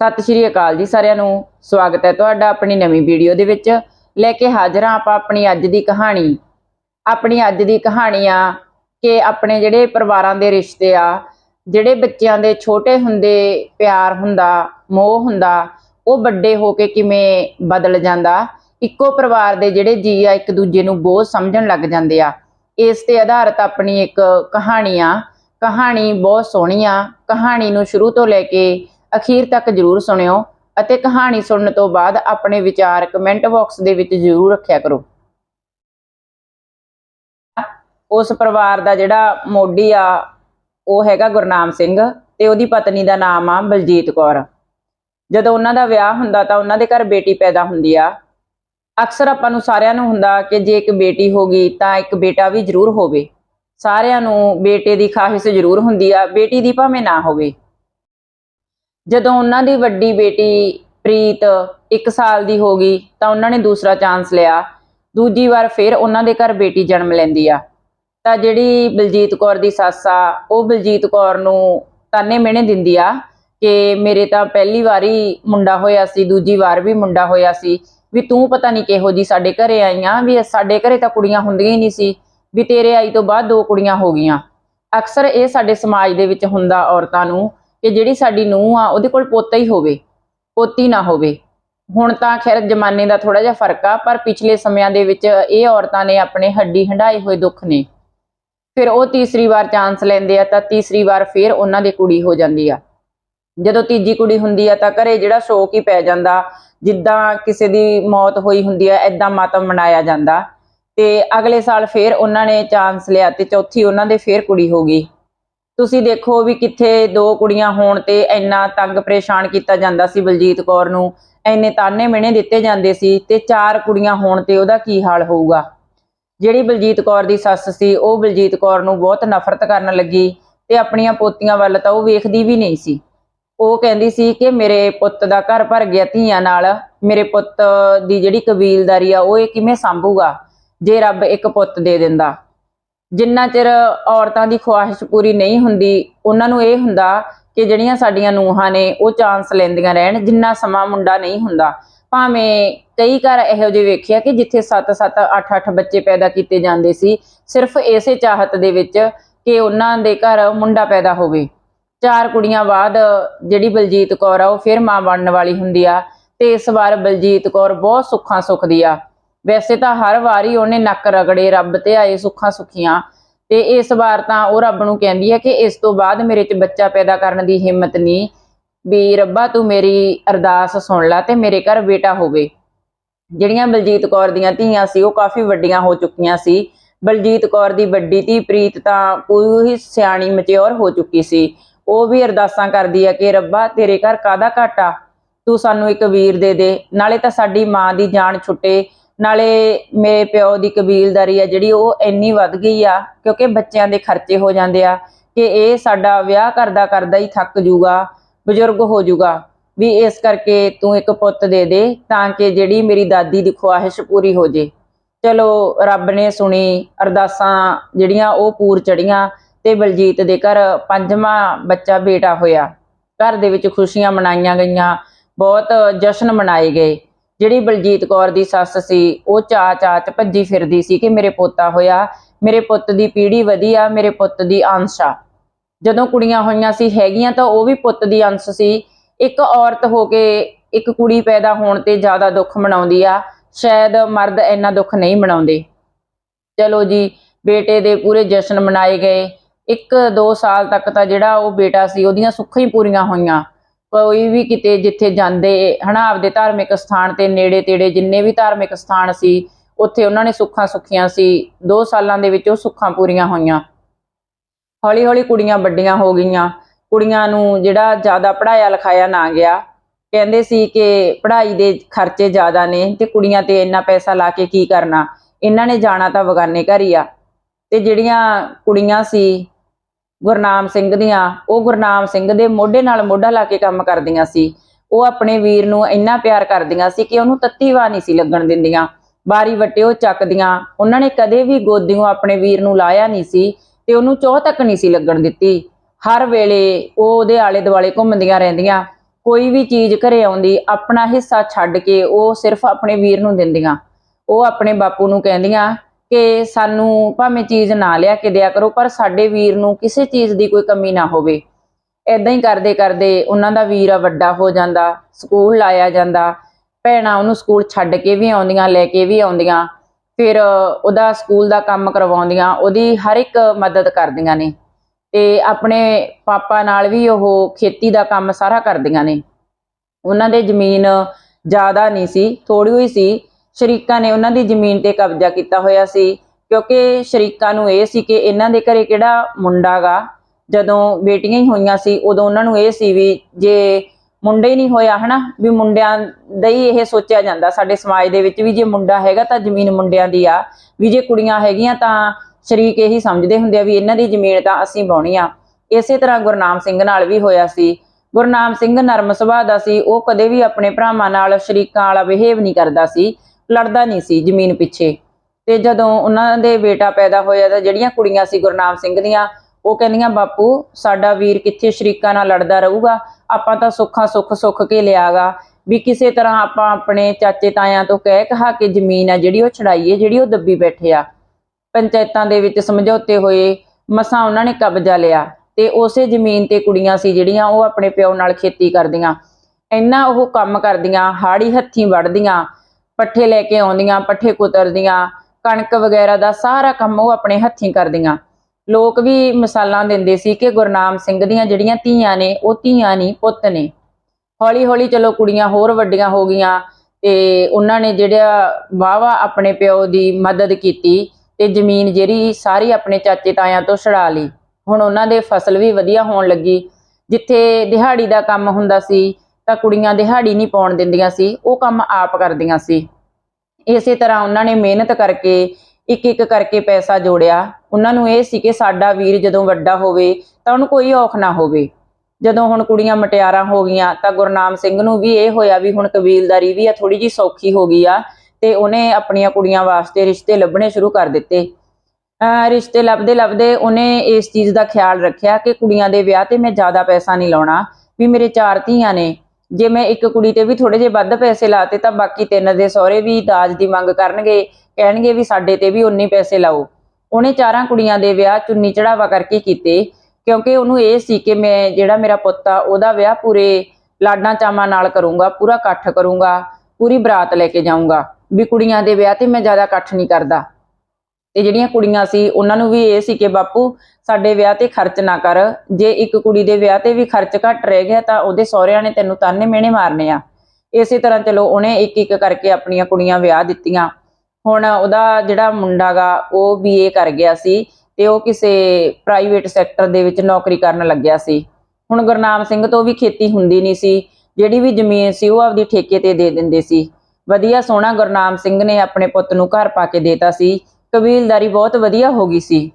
ਸਤਿ ਸ਼੍ਰੀ ਅਕਾਲ ਜੀ ਸਾਰਿਆਂ ਨੂੰ। ਸਵਾਗਤ ਹੈ ਤੁਹਾਡਾ ਆਪਣੀ ਨਵੀਂ ਵੀਡੀਓ ਦੇ ਵਿੱਚ। ਲੈ ਕੇ ਹਾਜ਼ਰ ਹਾਂ ਆਪਾਂ ਆਪਣੀ ਅੱਜ ਦੀ ਕਹਾਣੀ। ਆਪਣੀ ਅੱਜ ਦੀ ਕਹਾਣੀ ਆ ਕਿ ਆਪਣੇ ਜਿਹੜੇ ਪਰਿਵਾਰਾਂ ਦੇ ਰਿਸ਼ਤੇ ਆ, ਜਿਹੜੇ ਬੱਚਿਆਂ ਦੇ ਛੋਟੇ ਹੁੰਦੇ ਪਿਆਰ ਹੁੰਦਾ, ਮੋਹ ਹੁੰਦਾ, ਉਹ ਵੱਡੇ ਹੋ ਕੇ ਕਿਵੇਂ ਬਦਲ ਜਾਂਦਾ, ਇੱਕੋ ਪਰਿਵਾਰ ਦੇ ਜਿਹੜੇ ਜੀ ਆ, ਇੱਕ ਦੂਜੇ ਨੂੰ ਬਹੁਤ ਸਮਝਣ ਲੱਗ ਜਾਂਦੇ ਆ। ਇਸ ਤੇ ਆਧਾਰਿਤ ਆਪਣੀ ਇੱਕ ਕਹਾਣੀ ਆ। ਕਹਾਣੀ ਬਹੁਤ ਸੋਹਣੀ ਆ। ਕਹਾਣੀ ਨੂੰ ਸ਼ੁਰੂ ਤੋਂ ਲੈ ਕੇ ਅਖੀਰ ਤੱਕ ਜਰੂਰ ਸੁਣਿਓ ਅਤੇ ਕਹਾਣੀ ਸੁਣਨ ਤੋਂ ਬਾਅਦ ਆਪਣੇ ਵਿਚਾਰ ਕਮੈਂਟ ਬਾਕਸ ਦੇ ਵਿੱਚ ਜਰੂਰ ਰੱਖਿਆ ਕਰੋ। ਉਸ ਪਰਿਵਾਰ ਦਾ ਜਿਹੜਾ ਮੋਢੀ ਆ, ਉਹ ਹੈਗਾ ਗੁਰਨਾਮ ਸਿੰਘ ਤੇ ਉਹਦੀ ਪਤਨੀ ਦਾ ਨਾਮ ਆ ਬਲਜੀਤ ਕੌਰ। ਜਦੋਂ ਉਹਨਾਂ ਦਾ ਵਿਆਹ ਹੁੰਦਾ ਤਾਂ ਉਹਨਾਂ ਦੇ ਘਰ ਬੇਟੀ ਪੈਦਾ ਹੁੰਦੀ ਆ। ਅਕਸਰ ਆਪਾਂ ਨੂੰ ਸਾਰਿਆਂ ਨੂੰ ਹੁੰਦਾ ਕਿ ਜੇ ਇੱਕ ਬੇਟੀ ਹੋ ਗਈ ਤਾਂ ਇੱਕ ਬੇਟਾ ਵੀ ਜ਼ਰੂਰ ਹੋਵੇ। ਸਾਰਿਆਂ ਨੂੰ ਬੇਟੇ ਦੀ ਖਾਹਿਸ਼ ਜ਼ਰੂਰ ਹੁੰਦੀ ਆ, ਬੇਟੀ ਦੀ ਭਾਵੇਂ ਨਾ ਹੋਵੇ। ਜਦੋਂ ਉਹਨਾਂ ਦੀ ਵੱਡੀ ਬੇਟੀ ਪ੍ਰੀਤ 1 ਸਾਲ ਦੀ ਹੋ ਗਈ ਤਾਂ ਉਹਨਾਂ ਨੇ ਦੂਸਰਾ ਚਾਂਸ ਲਿਆ। ਦੂਜੀ ਵਾਰ ਫਿਰ ਉਹਨਾਂ ਦੇ ਘਰ ਬੇਟੀ ਜਨਮ ਲੈਂਦੀ ਆ। ਤਾਂ ਜਿਹੜੀ ਬਲਜੀਤ ਕੌਰ ਦੀ ਸੱਸ ਆ, ਉਹ ਬਲਜੀਤ ਕੌਰ ਨੂੰ ਤਾਨੇ ਮਿਹਣੇ ਦਿੰਦੀ ਆ ਕਿ ਮੇਰੇ ਤਾਂ ਪਹਿਲੀ ਵਾਰੀ ਮੁੰਡਾ ਹੋਇਆ ਸੀ, ਦੂਜੀ ਵਾਰ ਵੀ ਮੁੰਡਾ ਹੋਇਆ ਸੀ। ਵੀ ਤੂੰ ਪਤਾ ਨਹੀਂ ਕਿਹੋ ਜੀ ਸਾਡੇ ਘਰੇ ਆਈਆਂ ਵੀ ਸਾਡੇ ਘਰੇ ਤਾਂ ਕੁੜੀਆਂ ਹੁੰਦੀਆਂ ਹੀ ਨਹੀਂ ਸੀ, ਵੀ ਤੇਰੇ ਆਈ ਤੋਂ ਬਾਅਦ ਦੋ ਕੁੜੀਆਂ ਹੋ ਗਈਆਂ। ਅਕਸਰ ਇਹ ਸਾਡੇ ਸਮਾਜ ਦੇ ਵਿੱਚ ਹੁੰਦਾ ਔਰਤਾਂ ਨੂੰ ਕਿ ਜਿਹੜੀ ਸਾਡੀ ਨੂੰਹ ਆ, ਉਹਦੇ ਕੋਲ ਪੋਤਾ ਹੀ ਹੋਵੇ, ਪੋਤੀ ਨਾ ਹੋਵੇ। ਹੁਣ ਤਾਂ ਖੈਰ ਜ਼ਮਾਨੇ ਦਾ ਥੋੜਾ ਜਿਹਾ ਫ਼ਰਕ ਆ, ਪਰ ਪਿਛਲੇ ਸਮਿਆਂ ਦੇ ਵਿੱਚ ਇਹ ਔਰਤਾਂ ਨੇ ਆਪਣੇ ਹੱਡੀ ਹੰਡਾਏ ਹੋਏ ਦੁੱਖ ਨੇ। ਫਿਰ ਉਹ ਤੀਸਰੀ ਵਾਰ ਚਾਂਸ ਲੈਂਦੇ ਆ, ਤਾਂ ਤੀਸਰੀ ਵਾਰ ਫਿਰ ਉਹਨਾਂ ਦੇ ਕੁੜੀ ਹੋ ਜਾਂਦੀ ਆ। ਜਦੋਂ ਤੀਜੀ ਕੁੜੀ ਹੁੰਦੀ ਆ, ਤਾਂ ਘਰੇ ਜਿਹੜਾ ਸ਼ੋਕ ਹੀ ਪੈ ਜਾਂਦਾ, ਜਿੱਦਾਂ ਕਿਸੇ ਦੀ ਮੌਤ ਹੋਈ ਹੁੰਦੀ ਆ ਐਦਾਂ ਮਾਤਮ ਮਨਾਇਆ ਜਾਂਦਾ। ਤੇ ਅਗਲੇ ਸਾਲ ਫਿਰ ਉਹਨਾਂ ਨੇ ਚਾਂਸ ਲਿਆ ਤੇ ਚੌਥੀ ਉਹਨਾਂ ਦੇ ਫਿਰ ਕੁੜੀ ਹੋ ਗਈ। ਤੁਸੀਂ ਦੇਖੋ ਵੀ ਕਿੱਥੇ ਦੋ ਕੁੜੀਆਂ ਹੋਣ ਤੇ ਇੰਨਾ ਤੰਗ ਪਰੇਸ਼ਾਨ ਕੀਤਾ ਜਾਂਦਾ ਸੀ ਬਲਜੀਤ ਕੌਰ ਨੂੰ, ਇੰਨੇ ਤਾਨੇ ਮਿਹਣੇ ਦਿੱਤੇ ਜਾਂਦੇ ਸੀ ਤੇ ਚਾਰ ਕੁੜੀਆਂ ਹੋਣ ਤੇ ਉਹਦਾ ਕੀ ਹਾਲ ਹੋਊਗਾ? ਜਿਹੜੀ ਬਲਜੀਤ ਕੌਰ ਦੀ ਸੱਸ ਸੀ, ਉਹ ਬਲਜੀਤ ਕੌਰ ਨੂੰ ਬਹੁਤ ਨਫ਼ਰਤ ਕਰਨ ਲੱਗੀ ਤੇ ਆਪਣੀਆਂ ਪੋਤੀਆਂ ਵੱਲ ਤਾਂ ਉਹ ਵੇਖਦੀ ਵੀ ਨਹੀਂ ਸੀ। ਉਹ ਕਹਿੰਦੀ ਸੀ ਕਿ ਮੇਰੇ ਪੁੱਤ ਦਾ ਘਰ ਭਰ ਗਿਆ ਧੀਆਂ ਨਾਲ, ਮੇਰੇ ਪੁੱਤ ਦੀ ਜਿਹੜੀ ਕਬੀਲਦਾਰੀ ਆ ਉਹ ਇਹ ਕਿਵੇਂ ਸੰਭੂਗਾ? ਜੇ ਰੱਬ ਇੱਕ ਪੁੱਤ ਦੇ ਦਿੰਦਾ। ਜਿੰਨਾ ਚਿਰ ਔਰਤਾਂ ਦੀ ਖੁਆਇਸ਼ ਪੂਰੀ ਨਹੀਂ ਹੁੰਦੀ, ਉਹਨਾਂ ਨੂੰ ਇਹ ਹੁੰਦਾ ਕਿ ਜਿਹੜੀਆਂ ਸਾਡੀਆਂ ਨੂੰਹਾਂ ਨੇ, ਉਹ ਚਾਂਸ ਲੈਂਦੀਆਂ ਰਹਿਣ, ਜਿੰਨਾ ਸਮਾਂ ਮੁੰਡਾ ਨਹੀਂ ਹੁੰਦਾ। ਭਾਵੇਂ ਕਈ ਘਰ ਇਹੋ ਜਿਹੇ ਵੇਖਿਆ ਕਿ ਜਿੱਥੇ 7-7 8-8 ਬੱਚੇ ਪੈਦਾ ਕੀਤੇ ਜਾਂਦੇ ਸੀ, ਸਿਰਫ ਇਸੇ ਚਾਹਤ ਦੇ ਵਿੱਚ ਕਿ ਉਹਨਾਂ ਦੇ ਘਰ ਮੁੰਡਾ ਪੈਦਾ ਹੋਵੇ। ਚਾਰ ਕੁੜੀਆਂ ਬਾਅਦ ਜਿਹੜੀ ਬਲਜੀਤ ਕੌਰ ਆ, ਉਹ ਫਿਰ ਮਾਂ ਬਣਨ ਵਾਲੀ ਹੁੰਦੀ ਆ ਤੇ ਇਸ ਵਾਰ ਬਲਜੀਤ ਕੌਰ ਬਹੁਤ ਸੁੱਖਾਂ ਸੁੱਖਦੀ ਆ। ਵੈਸੇ ਤਾਂ ਹਰ ਵਾਰੀ ਉਹਨੇ ਨੱਕ ਰਗੜੇ, ਰੱਬ ਤੇ ਆਏ ਸੁੱਖਾਂ ਸੁਖੀਆਂ। ਤੇ ਇਸ ਵਾਰ ਤਾਂ ਉਹ ਰੱਬ ਨੂੰ ਕਹਿੰਦੀ ਹੈ ਕਿ ਇਸ ਤੋਂ ਬਾਅਦ ਮੇਰੇ 'ਚ ਬੱਚਾ ਪੈਦਾ ਕਰਨ ਦੀ ਹਿੰਮਤ ਨਹੀਂ। ਵੀ ਰੱਬਾ ਤੂੰ ਮੇਰੀ ਅਰਦਾਸ ਸੁਣ ਲੈ ਤੇ ਮੇਰੇ ਘਰ ਬੇਟਾ ਹੋਵੇ। ਜਿਹੜੀਆਂ ਬਲਜੀਤ ਕੌਰ ਦੀਆਂ ਧੀਆਂ ਸੀ, ਉਹ ਕਾਫੀ ਵੱਡੀਆਂ ਹੋ ਚੁੱਕੀਆਂ ਸੀ। ਬਲਜੀਤ ਕੌਰ ਦੀ ਵੱਡੀ ਧੀ ਪ੍ਰੀਤ ਤਾਂ ਕੋਈ ਹੀ ਸਿਆਣੀ ਮਚਿਓਰ ਹੋ ਚੁੱਕੀ ਸੀ। ਉਹ ਵੀ ਅਰਦਾਸਾਂ ਕਰਦੀ ਆ ਕਿ ਰੱਬਾ ਤੇਰੇ ਘਰ ਕਾਦਾ ਘਾਟਾ? ਤੂੰ ਸਾਨੂੰ ਇੱਕ ਵੀਰ ਦੇ ਦੇ, ਨਾਲੇ ਤਾਂ ਸਾਡੀ ਮਾਂ ਦੀ ਜਾਨ ਛੁੱਟੇ। ਨਾਲੇ ਮੇਰੇ ਪਿਓ ਦੀ ਕਬੀਲਦਾਰੀ ਆ ਜਿਹੜੀ ਉਹ ਇੰਨੀ ਵੱਧ ਗਈ ਆ, ਕਿਉਂਕਿ ਬੱਚਿਆਂ ਦੇ ਖਰਚੇ ਹੋ ਜਾਂਦੇ ਆ ਕਿ ਇਹ ਸਾਡਾ ਵਿਆਹ ਕਰਦਾ ਕਰਦਾ ਹੀ ਥੱਕ ਜੂਗਾ, ਬਜ਼ੁਰਗ ਹੋ ਜੂਗਾ। ਵੀ ਇਸ ਕਰਕੇ ਤੂੰ ਇੱਕ ਪੁੱਤ ਦੇ ਦੇ ਤਾਂ ਕਿ ਜਿਹੜੀ ਮੇਰੀ ਦਾਦੀ ਦੀ ਖੁਆਇਸ਼ ਪੂਰੀ ਹੋ ਜੇ। ਚਲੋ, ਰੱਬ ਨੇ ਸੁਣੀ, ਅਰਦਾਸਾਂ ਜਿਹੜੀਆਂ ਉਹ ਪੂਰ ਚੜੀਆਂ ਤੇ ਬਲਜੀਤ ਦੇ ਘਰ ਪੰਜਵਾਂ ਬੱਚਾ ਬੇਟਾ ਹੋਇਆ। ਘਰ ਦੇ ਵਿੱਚ ਖੁਸ਼ੀਆਂ ਮਨਾਈਆਂ ਗਈਆਂ, ਬਹੁਤ ਜਸ਼ਨ ਮਨਾਏ ਗਏ। ਜਿਹੜੀ ਬਲਜੀਤ ਕੌਰ ਦੀ ਸੱਸ ਸੀ, ਉਹ ਚਾ ਚਾ ਚ ਭੱਜੀ ਫਿਰਦੀ ਸੀ ਕਿ ਮੇਰੇ ਪੋਤਾ ਹੋਇਆ, ਮੇਰੇ ਪੁੱਤ ਦੀ ਪੀੜ੍ਹੀ ਵਧੀਆ, ਮੇਰੇ ਪੁੱਤ ਦੀ ਅੰਸ਼ ਆ। ਜਦੋਂ ਕੁੜੀਆਂ ਹੋਈਆਂ ਸੀ ਹੈਗੀਆਂ ਤਾਂ ਉਹ ਵੀ ਪੁੱਤ ਦੀ ਅੰਸ਼ ਸੀ। ਇੱਕ ਔਰਤ ਹੋ ਕੇ ਇੱਕ ਕੁੜੀ ਪੈਦਾ ਹੋਣ ਤੇ ਜ਼ਿਆਦਾ ਦੁੱਖ ਮਨਾਉਂਦੀ ਆ, ਸ਼ਾਇਦ ਮਰਦ ਇੰਨਾ ਦੁੱਖ ਨਹੀਂ ਮਨਾਉਂਦੇ। ਚਲੋ ਜੀ, ਬੇਟੇ ਦੇ ਪੂਰੇ ਜਸ਼ਨ ਮਨਾਏ ਗਏ। ਇੱਕ ਦੋ ਸਾਲ ਤੱਕ ਤਾਂ ਜਿਹੜਾ ਉਹ ਬੇਟਾ ਸੀ, ਉਹਦੀਆਂ ਸੁੱਖਾਂ ਹੀ ਪੂਰੀਆਂ ਹੋਈਆਂ। ਕੋਈ ਵੀ ਕਿਤੇ ਜਿੱਥੇ ਜਾਂਦੇ, ਹਨਾ, ਆਪਦੇ ਧਾਰਮਿਕ ਸਥਾਨ ਤੇ ਨੇੜੇ ਤੇੜੇ ਜਿੰਨੇ ਵੀ ਧਾਰਮਿਕ ਸਥਾਨ ਸੀ, ਉੱਥੇ ਉਹਨਾਂ ਨੇ ਸੁੱਖਾਂ ਸੁੱਖੀਆਂ ਸੀ 2 ਸਾਲਾਂ ਦੇ ਵਿੱਚ ਉਹ ਸੁੱਖਾਂ ਪੂਰੀਆਂ ਹੋਈਆਂ। ਹੌਲੀ ਹੌਲੀ ਕੁੜੀਆਂ ਵੱਡੀਆਂ ਹੋ ਗਈਆਂ। ਕੁੜੀਆਂ ਨੂੰ ਜਿਹੜਾ ਜ਼ਿਆਦਾ ਪੜਾਇਆ ਲਿਖਾਇਆ ਨਾ ਗਿਆ। ਕਹਿੰਦੇ ਸੀ ਕਿ ਪੜ੍ਹਾਈ ਦੇ ਖਰਚੇ ਜ਼ਿਆਦਾ ਨੇ ਤੇ ਕੁੜੀਆਂ ਤੇ ਇੰਨਾ ਪੈਸਾ ਲਾ ਕੇ ਕੀ ਕਰਨਾ? ਇਹਨਾਂ ਨੇ ਜਾਣਾ ਤਾਂ ਬਗਾਨੇ ਘਰ ਹੀ ਆ। ਤੇ ਜਿਹੜੀਆਂ ਕੁੜੀਆਂ ਸੀ ਗੁਰਨਾਮ ਸਿੰਘ ਦੀਆਂ, ਉਹ ਗੁਰਨਾਮ ਸਿੰਘ ਦੇ ਮੋਢੇ ਨਾਲ ਮੋਢਾ ਲਾ ਕੇ ਕੰਮ ਕਰਦੀਆਂ ਸੀ। ਉਹ ਆਪਣੇ ਵੀਰ ਨੂੰ ਇੰਨਾ ਪਿਆਰ ਕਰਦੀਆਂ ਸੀ ਕਿ ਉਹਨੂੰ ਤੱਤੀ ਵਾ ਨਹੀਂ ਸੀ ਲੱਗਣ ਦਿੰਦੀਆਂ। ਬਾਰੀ ਵੱਟੇ ਉਹ ਚੱਕਦੀਆਂ। ਉਹਨਾਂ ਨੇ ਕਦੇ ਵੀ ਗੋਦੀਓਂ ਆਪਣੇ ਵੀਰ ਨੂੰ ਲਾਇਆ ਨਹੀਂ ਸੀ ਤੇ ਉਹਨੂੰ ਚੋਹ ਤੱਕ ਨਹੀਂ ਸੀ ਲੱਗਣ ਦਿੱਤੀ। ਹਰ ਵੇਲੇ ਉਹ ਉਹਦੇ ਆਲੇ ਦੁਆਲੇ ਘੁੰਮਦੀਆਂ ਰਹਿੰਦੀਆਂ। ਕੋਈ ਵੀ ਚੀਜ਼ ਘਰੇ ਆਉਂਦੀ, ਆਪਣਾ ਹਿੱਸਾ ਛੱਡ ਕੇ ਉਹ ਸਿਰਫ ਆਪਣੇ ਵੀਰ ਨੂੰ ਦਿੰਦੀਆਂ। ਉਹ ਆਪਣੇ ਬਾਪੂ ਨੂੰ ਕਹਿੰਦੀਆਂ ਕਿ ਸਾਨੂੰ ਭਾਵੇਂ ਚੀਜ਼ ਨਾ ਲਿਆ ਕੇ ਦਿਆ ਕਰੋ, ਪਰ ਸਾਡੇ ਵੀਰ ਨੂੰ ਕਿਸੇ ਚੀਜ਼ ਦੀ ਕੋਈ ਕਮੀ ਨਾ ਹੋਵੇ। ਇਦਾਂ ਹੀ ਕਰਦੇ ਕਰਦੇ ਉਹਨਾਂ ਦਾ ਵੀਰ ਆ ਵੱਡਾ ਹੋ ਜਾਂਦਾ, ਸਕੂਲ ਲਾਇਆ ਜਾਂਦਾ, ਭੈਣਾਂ ਉਹਨੂੰ ਸਕੂਲ ਛੱਡ ਕੇ ਵੀ ਆਉਂਦੀਆਂ, ਲੈ ਕੇ ਵੀ ਆਉਂਦੀਆਂ, ਫਿਰ ਉਹਦਾ ਸਕੂਲ ਦਾ ਕੰਮ ਕਰਵਾਉਂਦੀਆਂ, ਉਹਦੀ ਹਰ ਇੱਕ ਮਦਦ ਕਰਦੀਆਂ ਨੇ। ਤੇ ਆਪਣੇ ਪਾਪਾ ਨਾਲ ਵੀ ਉਹ ਖੇਤੀ ਦਾ ਕੰਮ ਸਾਰਾ ਕਰਦੀਆਂ ਨੇ। ਉਹਨਾਂ ਦੇ ਜ਼ਮੀਨ ਜ਼ਿਆਦਾ ਨਹੀਂ ਸੀ ਥੋੜੀ ਹੀ ਸੀ ਸ਼ਰੀਕਾਂ ਨੇ ਉਹਨਾਂ ਦੀ ਜ਼ਮੀਨ ਤੇ ਕਬਜ਼ਾ ਕੀਤਾ ਹੋਇਆ ਸੀ। ਕਿਉਂਕਿ ਸ਼ਰੀਕਾਂ ਨੂੰ ਇਹ ਸੀ ਕਿ ਇਹਨਾਂ ਦੇ ਘਰੇ ਕਿਹੜਾ ਮੁੰਡਾ ਗਾ? ਜਦੋਂ ਬੇਟੀਆਂ ਹੀ ਹੋਈਆਂ ਸੀ, ਉਦੋਂ ਉਹਨਾਂ ਨੂੰ ਇਹ ਸੀ ਵੀ ਜੇ ਮੁੰਡੇ ਹੀ ਨਹੀਂ ਹੋਇਆ, ਹਨਾ? ਵੀ ਮੁੰਡਿਆਂ ਦਾ ਹੀ ਇਹ ਸੋਚਿਆ ਜਾਂਦਾ। ਸਾਡੇ ਸਮਾਜ ਦੇ ਵਿੱਚ ਵੀ ਜੇ ਮੁੰਡਾ ਹੈਗਾ ਤਾਂ ਜ਼ਮੀਨ ਮੁੰਡਿਆਂ ਦੀ ਆ। ਵੀ ਜੇ ਕੁੜੀਆਂ ਹੈਗੀਆਂ ਤਾਂ ਸ਼ਰੀਕ ਇਹੀ ਸਮਝਦੇ ਹੁੰਦੇ ਆ ਵੀ ਇਹਨਾਂ ਦੀ ਜ਼ਮੀਨ ਤਾਂ ਅਸੀਂ ਬਾਉਣੀ ਆ। ਇਸੇ ਤਰ੍ਹਾਂ ਗੁਰਨਾਮ ਸਿੰਘ ਨਾਲ ਵੀ ਹੋਇਆ ਸੀ। ਗੁਰਨਾਮ ਸਿੰਘ ਨਰਮ ਸੁਭਾਅ ਦਾ ਸੀ। ਉਹ ਕਦੇ ਵੀ ਆਪਣੇ ਭਰਾਵਾਂ ਨਾਲ ਸ਼ਰੀਕਾਂ ਵਾਲਾ ਬਿਹੇਵ ਨਹੀਂ ਕਰਦਾ ਸੀ। ਲੜਦਾ ਨਹੀਂ ਸੀ ਜ਼ਮੀਨ ਪਿੱਛੇ। ਤੇ ਜਦੋਂ ਉਹਨਾਂ ਦੇ ਬੇਟਾ ਪੈਦਾ ਹੋਇਆ ਤਾਂ ਜਿਹੜੀਆਂ ਕੁੜੀਆਂ ਸੀ ਗੁਰਨਾਮ ਸਿੰਘ ਦੀਆਂ, ਉਹ ਕਹਿੰਦੀਆਂ, ਬਾਪੂ, ਸਾਡਾ ਵੀਰ ਕਿੱਥੇ ਸ਼ਰੀਕਾਂ ਨਾਲ ਲੜਦਾ ਰਹੂਗਾ? ਆਪਾਂ ਤਾਂ ਸੁੱਖਾਂ ਸੁੱਖ ਸੁੱਖ ਕੇ ਲਿਆਗਾ। ਵੀ ਕਿਸੇ ਤਰ੍ਹਾਂ ਆਪਾਂ ਆਪਣੇ ਚਾਚੇ ਤਾਇਆਂ ਤੋਂ ਕਹਿ ਕਹਾ ਕੇ ਜ਼ਮੀਨ ਆ ਜਿਹੜੀ ਉਹ ਛੜਾਈਏ, ਜਿਹੜੀ ਉਹ ਦੱਬੀ ਬੈਠੇ ਆ। ਪੰਚਾਇਤਾਂ ਦੇ ਵਿੱਚ ਸਮਝੌਤੇ ਹੋਏ, ਮਸਾਂ ਉਹਨਾਂ ਨੇ ਕਬਜ਼ਾ ਲਿਆ। ਤੇ ਉਸੇ ਜ਼ਮੀਨ ਤੇ ਕੁੜੀਆਂ ਸੀ ਜਿਹੜੀਆਂ, ਉਹ ਆਪਣੇ ਪਿਓ ਨਾਲ ਖੇਤੀ ਕਰਦੀਆਂ। ਇੰਨਾ ਉਹ ਕੰਮ ਕਰਦੀਆਂ, ਹਾੜੀ ਹੱਥੀਂ ਵੜਦੀਆਂ। ਪੱਠੇ ਲੈ ਕੇ ਆਉਂਦੀਆਂ, ਪੱਠੇ ਕੁਤਰਦੀਆਂ, ਕਣਕ ਵਗੈਰਾ ਦਾ ਸਾਰਾ ਕੰਮ ਉਹ ਆਪਣੇ ਹੱਥੀਂ ਕਰਦੀਆਂ। ਲੋਕ ਵੀ ਮਿਸਾਲਾਂ ਦਿੰਦੇ ਸੀ ਕਿ ਗੁਰਨਾਮ ਸਿੰਘ ਦੀਆਂ ਜਿਹੜੀਆਂ ਧੀਆਂ ਨੇ, ਉਹ ਧੀਆਂ ਨਹੀਂ, ਪੁੱਤ ਨੇ। ਹੌਲੀ ਹੌਲੀ ਚਲੋ ਕੁੜੀਆਂ ਹੋਰ ਵੱਡੀਆਂ ਹੋ ਗਈਆਂ ਤੇ ਉਹਨਾਂ ਨੇ ਜਿਹੜਾ ਵਾਵਾ ਆਪਣੇ ਪਿਓ ਦੀ ਮਦਦ ਕੀਤੀ ਤੇ ਜ਼ਮੀਨ ਜਿਹੜੀ ਸਾਰੀ ਆਪਣੇ ਚਾਚੇ ਤਾਇਆਂ ਤੋਂ ਛੜਾ ਲਈ। ਹੁਣ ਉਹਨਾਂ ਦੇ ਫਸਲ ਵੀ ਵਧੀਆ ਹੋਣ ਲੱਗੀ। ਜਿੱਥੇ ਦਿਹਾੜੀ ਦਾ ਕੰਮ ਹੁੰਦਾ ਸੀ ਤਾਂ ਕੁੜੀਆਂ ਦਿਹਾੜੀ ਨਹੀਂ ਪਾਉਣ ਦਿੰਦੀਆਂ ਸੀ, ਉਹ ਕੰਮ ਆਪ ਕਰਦੀਆਂ ਸੀ। ਇਸੇ ਤਰ੍ਹਾਂ ਉਹਨਾਂ ਨੇ ਮਿਹਨਤ ਕਰਕੇ ਇੱਕ ਇੱਕ ਕਰਕੇ ਪੈਸਾ ਜੋੜਿਆ। ਉਹਨਾਂ ਨੂੰ ਇਹ ਸੀ ਕਿ ਸਾਡਾ ਵੀਰ ਜਦੋਂ ਵੱਡਾ ਹੋਵੇ, ਤਾਂ ਉਹਨੂੰ ਕੋਈ ਔਖ ਨਾ ਹੋਵੇ। ਜਦੋਂ ਹੁਣ ਕੁੜੀਆਂ ਮਟਿਆਰਾਂ ਹੋ ਗਈਆਂ, ਤਾਂ ਗੁਰਨਾਮ ਸਿੰਘ ਨੂੰ ਵੀ ਇਹ ਹੋਇਆ ਵੀ ਹੁਣ ਕਬੀਲਦਾਰੀ ਵੀ ਆ ਥੋੜੀ ਜੀ ਸੌਖੀ ਹੋ ਗਈ ਆ ਤੇ ਉਹਨੇ ਆਪਣੀਆਂ ਕੁੜੀਆਂ ਵਾਸਤੇ ਰਿਸ਼ਤੇ ਲੱਭਣੇ ਸ਼ੁਰੂ ਕਰ ਦਿੱਤੇ। ਅਹ ਰਿਸ਼ਤੇ ਲੱਭਦੇ ਲੱਭਦੇ ਉਹਨੇ ਇਸ ਚੀਜ਼ ਦਾ ਖਿਆਲ ਰੱਖਿਆ ਕਿ ਕੁੜੀਆਂ ਦੇ ਵਿਆਹ ਤੇ ਮੈਂ ਜ਼ਿਆਦਾ ਪੈਸਾ ਨਹੀਂ ਲਾਉਣਾ, ਵੀ ਮੇਰੇ ਚਾਰ ਧੀਆਂ ਨੇ ਜੇ ਮੈਂ ਇੱਕ ਕੁੜੀ ਤੇ ਵੀ ਥੋੜੇ ਜਿਹੇ ਵੱਧ ਪੈਸੇ ਲਾਤੇ ਤਾਂ ਬਾਕੀ ਤਿੰਨ ਦੇ ਸਹੁਰੇ ਵੀ ਦਾਜ ਦੀ ਮੰਗ ਕਰਨਗੇ, ਕਹਿਣਗੇ ਵੀ ਸਾਡੇ ਤੇ ਵੀ ਉਨੇ ਪੈਸੇ ਲਾਓ। ਉਹਨੇ ਚਾਰਾਂ ਕੁੜੀਆਂ ਦੇ ਵਿਆਹ ਚੁੰਨੀ ਚੜਾਵਾ ਕਰਕੇ ਕੀਤੇ, ਕਿਉਂਕਿ ਉਹਨੂੰ ਇਹ ਸੀ ਕਿ ਮੈਂ ਜਿਹੜਾ ਮੇਰਾ ਪੁੱਤ ਆ, ਉਹਦਾ ਵਿਆਹ ਪੂਰੇ ਲਾਡਾਂ ਚਾਮਾਂ ਨਾਲ ਕਰੂੰਗਾ, ਪੂਰਾ ਇਕੱਠ ਕਰੂੰਗਾ, ਪੂਰੀ ਬਰਾਤ ਲੈ ਕੇ ਜਾਊਂਗਾ, ਵੀ ਕੁੜੀਆਂ ਦੇ ਵਿਆਹ ਤੇ ਮੈਂ ਜ਼ਿਆਦਾ ਇਕੱਠ ਨਹੀਂ ਕਰਦਾ। ਤੇ ਜਿਹੜੀਆਂ ਕੁੜੀਆਂ ਸੀ, ਉਹਨਾਂ ਨੂੰ ਵੀ ਇਹ ਸੀ ਕਿ ਬਾਪੂ, ਸਾਡੇ ਵਿਆਹ ਤੇ ਖਰਚ ਨਾ ਕਰ। ਜੇ ਇੱਕ ਕੁੜੀ ਦੇ ਵਿਆਹ ਤੇ ਵੀ ਖਰਚ ਘੱਟ ਰਹਿ ਗਿਆ ਤਾਂ ਉਹਦੇ ਸਹੁਰਿਆਂ ਨੇ ਤੈਨੂੰ ਤਾਨੇ ਮਿਹਣੇ ਮਾਰਨੇ ਆ। ਇਸੇ ਤਰ੍ਹਾਂ ਚਲੋ ਉਹਨੇ ਇੱਕ ਇੱਕ ਕਰਕੇ ਆਪਣੀਆਂ ਕੁੜੀਆਂ ਵਿਆਹ ਦਿੱਤੀਆਂ। ਹੁਣ ਉਹਦਾ ਜਿਹੜਾ ਮੁੰਡਾ ਗਾ, ਉਹ ਬੀਏ ਕਰ ਗਿਆ ਸੀ ਤੇ ਉਹ ਕਿਸੇ ਪ੍ਰਾਈਵੇਟ ਸੈਕਟਰ ਦੇ ਵਿੱਚ ਨੌਕਰੀ ਕਰਨ ਲੱਗਿਆ ਸੀ। ਹੁਣ ਗੁਰਨਾਮ ਸਿੰਘ ਤੋਂ ਵੀ ਖੇਤੀ ਹੁੰਦੀ ਨਹੀਂ ਸੀ। ਜਿਹੜੀ ਵੀ ਜ਼ਮੀਨ ਸੀ, ਉਹ ਆਪਦੀ ਠੇਕੇ ਤੇ ਦੇ ਦਿੰਦੇ ਸੀ। ਵਧੀਆ ਸੋਹਣਾ ਗੁਰਨਾਮ ਸਿੰਘ ਨੇ ਆਪਣੇ ਪੁੱਤ ਨੂੰ ਘਰ ਪਾ ਕੇ ਦੇਤਾ ਸੀ। ਕਬੀਲਦਾਰੀ ਬਹੁਤ ਵਧੀਆ ਹੋ ਗਈ ਸੀ,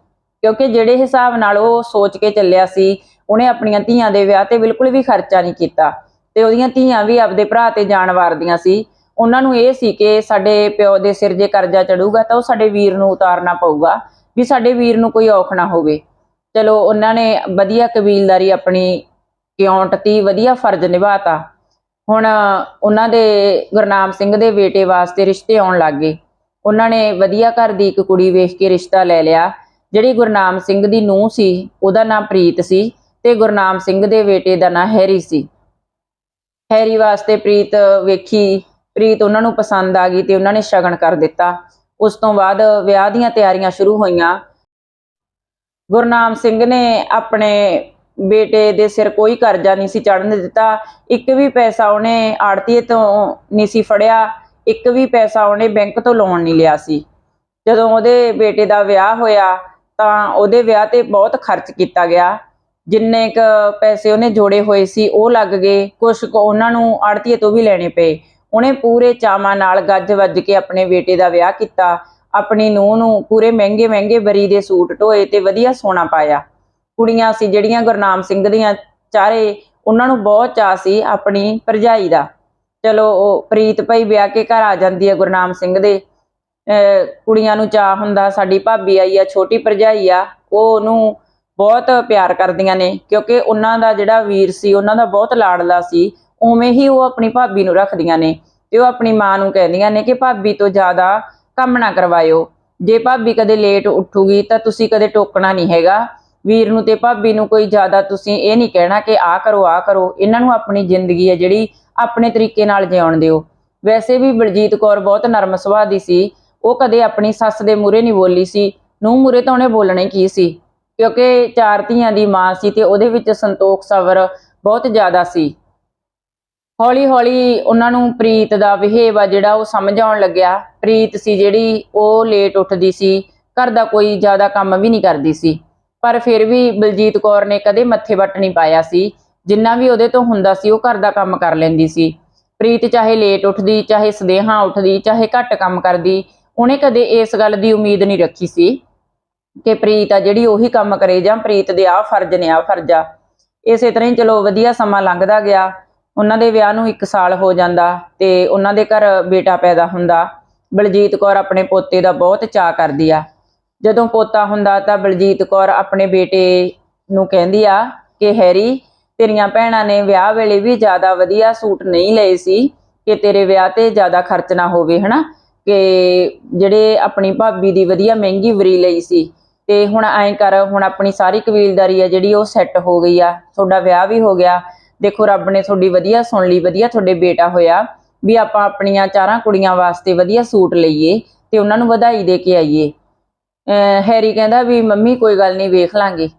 ਕਿਉਂਕਿ ਜਿਹੜੇ ਹਿਸਾਬ ਨਾਲ ਉਹ ਸੋਚ ਕੇ ਚੱਲਿਆ ਸੀ, ਉਹਨੇ ਆਪਣੀਆਂ ਧੀਆਂ ਦੇ ਵਿਆਹ ਤੇ ਬਿਲਕੁਲ ਵੀ ਖਰਚਾ ਨਹੀਂ ਕੀਤਾ ਤੇ ਉਹਦੀਆਂ ਧੀਆਂ ਵੀ ਆਪਦੇ ਭਰਾ ਤੇ ਜਾਣ ਵਾਰਦੀਆਂ ਸੀ, ਉਹਨਾਂ ਨੂੰ ਇਹ ਸੀ ਕਿ ਸਾਡੇ ਪਿਓ ਦੇ ਸਿਰ ਜੇ ਕਰਜ਼ਾ ਚੜੂਗਾ ਤਾਂ ਉਹ ਸਾਡੇ ਵੀਰ ਨੂੰ ਉਤਾਰਨਾ ਪਊਗਾ, ਵੀ ਸਾਡੇ ਵੀਰ ਨੂੰ ਕੋਈ ਔਖ ਨਾ ਹੋਵੇ। ਚਲੋ ਉਹਨਾਂ ਨੇ ਵਧੀਆ ਕਬੀਲਦਾਰੀ ਆਪਣੀ ਕਿਉਂਟ ਤੀ ਵਧੀਆ ਫਰਜ਼ ਨਿਭਾਤਾ। ਹੁਣ ਉਹਨਾਂ ਦੇ ਗੁਰਨਾਮ ਸਿੰਘ ਦੇ ਬੇਟੇ ਵਾਸਤੇ ਰਿਸ਼ਤੇ ਆਉਣ ਲੱਗ ਗਏ। ਉਹਨਾਂ ਨੇ ਵਧੀਆ ਘਰ ਦੀ ਇੱਕ ਕੁੜੀ ਵੇਖ ਕੇ ਰਿਸ਼ਤਾ ਲੈ ਲਿਆ। ਜਿਹੜੀ ਗੁਰਨਾਮ ਸਿੰਘ ਦੀ ਨੂੰਹ ਸੀ, ਉਹਦਾ ਨਾਮ ਪ੍ਰੀਤ ਸੀ ਤੇ ਗੁਰਨਾਮ ਸਿੰਘ ਦੇ ਬੇਟੇ ਦਾ ਨਾਮ ਹੈਰੀ ਸੀ। ਹੈਰੀ ਵਾਸਤੇ ਪ੍ਰੀਤ ਵੇਖੀ, ਪ੍ਰੀਤ ਉਹਨਾਂ ਨੂੰ ਪਸੰਦ ਆ ਗਈ ਤੇ ਉਹਨਾਂ ਨੇ ਸ਼ਗਨ ਕਰ ਦਿੱਤਾ। ਉਸ ਤੋਂ ਬਾਅਦ ਵਿਆਹ ਦੀਆਂ ਤਿਆਰੀਆਂ ਸ਼ੁਰੂ ਹੋਈਆਂ। ਗੁਰਨਾਮ ਸਿੰਘ ਨੇ ਆਪਣੇ ਬੇਟੇ ਦੇ ਸਿਰ ਕੋਈ ਕਰਜ਼ਾ ਨਹੀਂ ਸੀ ਚੜਨ ਦਿੱਤਾ। ਇੱਕ ਵੀ ਪੈਸਾ ਉਹਨੇ ਆੜਤੀਏ ਤੋਂ ਨਹੀਂ ਸੀ ਫੜਿਆ। ਇੱਕ ਵੀ ਪੈਸਾ ਉਹਨੇ ਬੈਂਕ ਤੋਂ ਲੋਨ ਨਹੀਂ ਲਿਆ ਸੀ। ਜਦੋਂ ਉਹਦੇ ਬੇਟੇ ਦਾ ਵਿਆਹ ਹੋਇਆ, ਤਾਂ ਉਹਦੇ ਵਿਆਹ ਤੇ ਬਹੁਤ ਖਰਚ ਕੀਤਾ ਗਿਆ। ਜਿੰਨੇ ਕ ਪੈਸੇ ਉਹਨੇ ਜੋੜੇ ਹੋਏ ਸੀ, ਉਹ ਲੱਗ ਗਏ। ਕੁਝ ਕੁ ਉਹਨਾਂ ਨੂੰ ਆੜਤੀਏ ਤੋਂ ਵੀ ਲੈਣੇ ਪਏ। ਉਹਨੇ ਪੂਰੇ ਚਾਵਾਂ ਨਾਲ ਗੱਜ ਵੱਜ ਕੇ ਆਪਣੇ ਬੇਟੇ ਦਾ ਵਿਆਹ ਕੀਤਾ। ਆਪਣੀ ਨੂੰਹ ਨੂੰ ਪੂਰੇ ਮਹਿੰਗੇ ਮਹਿੰਗੇ ਬਰੀ ਦੇ ਸੂਟ ਢੋਏ ਤੇ ਵਧੀਆ ਸੋਨਾ ਪਾਇਆ। ਕੁੜੀਆਂ ਸੀ ਜਿਹੜੀਆਂ ਗੁਰਨਾਮ ਸਿੰਘ ਦੀਆਂ ਚਾਰੇ, ਉਹਨਾਂ ਨੂੰ ਬਹੁਤ ਚਾਅ ਸੀ ਆਪਣੀ ਭਰਜਾਈ ਦਾ। ਚਲੋ ਉਹ ਪ੍ਰੀਤ ਭਾਈ ਵਿਆਹ ਕੇ ਘਰ ਆ ਜਾਂਦੀ ਹੈ ਗੁਰਨਾਮ ਸਿੰਘ ਦੇ। ਅਹ ਕੁੜੀਆਂ ਨੂੰ ਚਾਹ ਹੁੰਦਾ, ਸਾਡੀ ਭਾਬੀ ਆਈ ਆ, ਛੋਟੀ ਭਰਜਾਈ ਆ, ਉਹ ਉਹਨੂੰ ਬਹੁਤ ਪਿਆਰ ਕਰਦੀਆਂ ਨੇ, ਕਿਉਂਕਿ ਉਹਨਾਂ ਦਾ ਜਿਹੜਾ ਵੀਰ ਸੀ, ਉਹਨਾਂ ਦਾ ਬਹੁਤ ਲਾੜਲਾ ਸੀ, ਉਵੇਂ ਹੀ ਉਹ ਆਪਣੀ ਭਾਬੀ ਨੂੰ ਰੱਖਦੀਆਂ ਨੇ ਤੇ ਉਹ ਆਪਣੀ ਮਾਂ ਨੂੰ ਕਹਿੰਦੀਆਂ ਨੇ ਕਿ ਭਾਬੀ ਤੋਂ ਜ਼ਿਆਦਾ ਕੰਮ ਨਾ ਕਰਵਾਇਓ। ਜੇ ਭਾਬੀ ਕਦੇ ਲੇਟ ਉੱਠੂਗੀ ਤਾਂ ਤੁਸੀਂ ਕਦੇ ਟੋਕਣਾ ਨਹੀਂ ਹੈਗਾ। ਵੀਰ ਨੂੰ ਤੇ ਭਾਬੀ ਨੂੰ ਕੋਈ ਜ਼ਿਆਦਾ ਤੁਸੀਂ ਇਹ ਨਹੀਂ ਕਹਿਣਾ ਕਿ ਆਹ ਕਰੋ ਆਹ ਕਰੋ। ਇਹਨਾਂ ਨੂੰ ਆਪਣੀ ਜ਼ਿੰਦਗੀ ਹੈ ਜਿਹੜੀ ਆਪਣੇ ਤਰੀਕੇ ਨਾਲ ਜਿਉਣ ਦਿਓ। ਵੈਸੇ ਵੀ ਬਲਜੀਤ ਕੌਰ ਬਹੁਤ ਨਰਮ ਸੁਭਾਅ ਦੀ ਸੀ। ਉਹ ਕਦੇ ਆਪਣੀ ਸੱਸ ਦੇ ਮੂਹਰੇ ਨਹੀਂ ਬੋਲੀ ਸੀ। ਨੂੰ ਮੂਹਰੇ ਤਾਂ ਉਹਨੇ ਬੋਲਣਾ ਕੀ ਸੀ? ਕਿਉਂਕਿ ਚਾਰ ਧੀਆਂ ਦੀ ਮਾਂ ਸੀ ਤੇ ਉਹਦੇ ਵਿੱਚ ਸੰਤੋਖ ਸਬਰ ਬਹੁਤ ਜ਼ਿਆਦਾ ਸੀ। ਹੌਲੀ ਹੌਲੀ ਉਹਨਾਂ ਨੂੰ ਪ੍ਰੀਤ ਦਾ ਵਿਹੇਵ ਆ ਜਿਹੜਾ ਉਹ ਸਮਝ ਆਉਣ ਲੱਗਿਆ। ਪ੍ਰੀਤ ਸੀ ਜਿਹੜੀ ਉਹ ਲੇਟ ਉੱਠਦੀ ਸੀ। ਘਰ ਦਾ ਕੋਈ ਜ਼ਿਆਦਾ ਕੰਮ ਵੀ ਨਹੀਂ ਕਰਦੀ ਸੀ। ਪਰ ਫਿਰ ਵੀ ਬਲਜੀਤ ਕੌਰ ਨੇ ਕਦੇ ਮੱਥੇ ਵੱਟ ਨਹੀਂ ਪਾਇਆ ਸੀ। ਜਿੰਨਾ ਵੀ ਉਹਦੇ ਤੋਂ ਹੁੰਦਾ ਸੀ, ਉਹ ਘਰ ਦਾ ਕੰਮ ਕਰ ਲੈਂਦੀ ਸੀ। ਪ੍ਰੀਤ ਚਾਹੇ ਲੇਟ ਉੱਠਦੀ, ਚਾਹੇ ਸਦੇਹਾਂ ਉੱਠਦੀ, ਚਾਹੇ ਘੱਟ ਕੰਮ ਕਰਦੀ, ਉਹਨੇ ਕਦੇ ਇਸ ਗੱਲ ਦੀ ਉਮੀਦ ਨਹੀਂ ਰੱਖੀ ਸੀ ਕਿ ਪ੍ਰੀਤ ਆ ਜਿਹੜੀ ਉਹੀ ਕੰਮ ਕਰੇ ਜਾਂ ਪ੍ਰੀਤ ਦੇ ਆਹ ਫਰਜ਼ ਨੇ, ਆਹ ਫਰਜ਼ ਆ। ਇਸੇ ਤਰ੍ਹਾਂ ਹੀ ਚਲੋ ਵਧੀਆ ਸਮਾਂ ਲੰਘਦਾ ਗਿਆ। ਉਹਨਾਂ ਦੇ ਵਿਆਹ ਨੂੰ 1 ਸਾਲ ਹੋ ਜਾਂਦਾ ਤੇ ਉਹਨਾਂ ਦੇ ਘਰ ਬੇਟਾ ਪੈਦਾ ਹੁੰਦਾ। ਬਲਜੀਤ ਕੌਰ ਆਪਣੇ ਪੋਤੇ ਦਾ ਬਹੁਤ ਚਾਅ ਕਰਦੀ ਆ। ਜਦੋਂ ਪੋਤਾ ਹੁੰਦਾ ਤਾਂ ਬਲਜੀਤ ਕੌਰ ਆਪਣੇ ਬੇਟੇ ਨੂੰ ਕਹਿੰਦੀ ਆ ਕਿ ਹੈਰੀ ਤੇਰੀਆਂ ਭੈਣਾਂ ਨੇ ਵਿਆਹ ਵੇਲੇ ਵੀ ਜ਼ਿਆਦਾ ਵਧੀਆ ਸੂਟ ਨਹੀਂ ਲਏ ਸੀ ਕਿ ਤੇਰੇ ਵਿਆਹ ਤੇ ਜ਼ਿਆਦਾ ਖਰਚ ਨਾ ਹੋਵੇ, ਹਨਾ? ਕਿ ਜਿਹੜੇ ਆਪਣੀ ਭਾਬੀ ਦੀ ਵਧੀਆ ਮਹਿੰਗੀ ਵਰੀ ਲਈ ਸੀ, ਤੇ ਹੁਣ ਐਂ ਕਰ, ਹੁਣ ਆਪਣੀ ਸਾਰੀ ਕਬੀਲਦਾਰੀ ਆ ਜਿਹੜੀ ਉਹ ਸੈੱਟ ਹੋ ਗਈ ਆ, ਤੁਹਾਡਾ ਵਿਆਹ ਵੀ ਹੋ ਗਿਆ। ਦੇਖੋ, ਰੱਬ ਨੇ ਤੁਹਾਡੀ ਵਧੀਆ ਸੁਣ ਲਈ, ਵਧੀਆ ਤੁਹਾਡੇ ਬੇਟਾ ਹੋਇਆ ਵੀ ਆਪਾਂ ਆਪਣੀਆਂ ਚਾਰਾਂ ਕੁੜੀਆਂ ਵਾਸਤੇ ਵਧੀਆ ਸੂਟ ਲਈਏ ਤੇ ਉਹਨਾਂ ਨੂੰ ਵਧਾਈ ਦੇ ਕੇ ਆਈਏ। ਅਹ ਹੈਰੀ ਕਹਿੰਦਾ ਵੀ, ਮੰਮੀ, ਕੋਈ ਗੱਲ ਨਹੀਂ, ਵੇਖ ਲਾਂਗੇ।